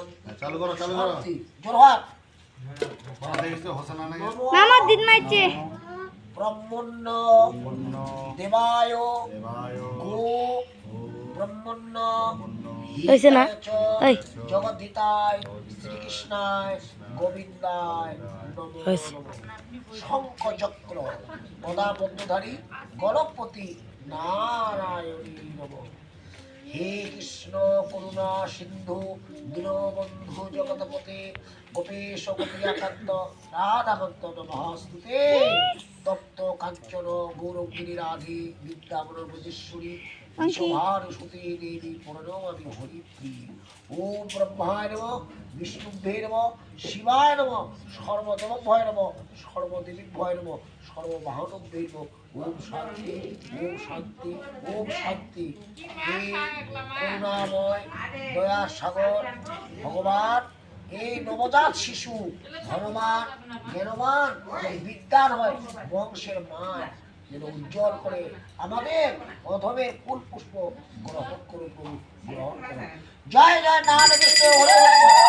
হ্যাঁ, চালু করো চালু করো। শান্তি জোরহাট দেখিস তো হোসেন আনাকে মামার দিন মাইছে ব্রহ্মণ্য দেবায় গো ব্রহ্মণ্য হয়েছে না? এই। জগদ্ধিতায় শ্রীকৃষ্ণায় গোবিন্দায় পদাবন্ধধারী গণপতি নারায়ণী নম। হে কৃষ্ণ করুণা সিন্ধু দীনবন্ধু জগৎপতে গোপেশ গোপিয়াকান্ত রাধাকান্ত নমস্তুতে। তপ্ত কাঞ্চন গৌরগিরি রাধি বিদ্যামন ব্রজেশ্বরী শোভার সুতে দেবী প্রণমামি হরিপ্রিয়। ওম ব্রহ্মায় নম। বিষ্ণুভ্যে নম, শিবায় নম সর্বদেব ভয় নম সর্বদেবী ভয় নম সর্ববাহনভ্যে নম। ওম শান্তি ওম শান্তি ওম শান্তি। হে করুণাময় দয়া সাগর, ভগবান এই নবজাত শিশু ধনবান জ্ঞানবান এবং বিদ্যান হয়, বংশের মান যেন উজ্জ্বল করে আমাদের অধমের ফুল পুষ্প গ্রহণ করুন, প্রভু, গ্রহণ করুন। জয় জয় কৃষ্ণ, হরে হরে।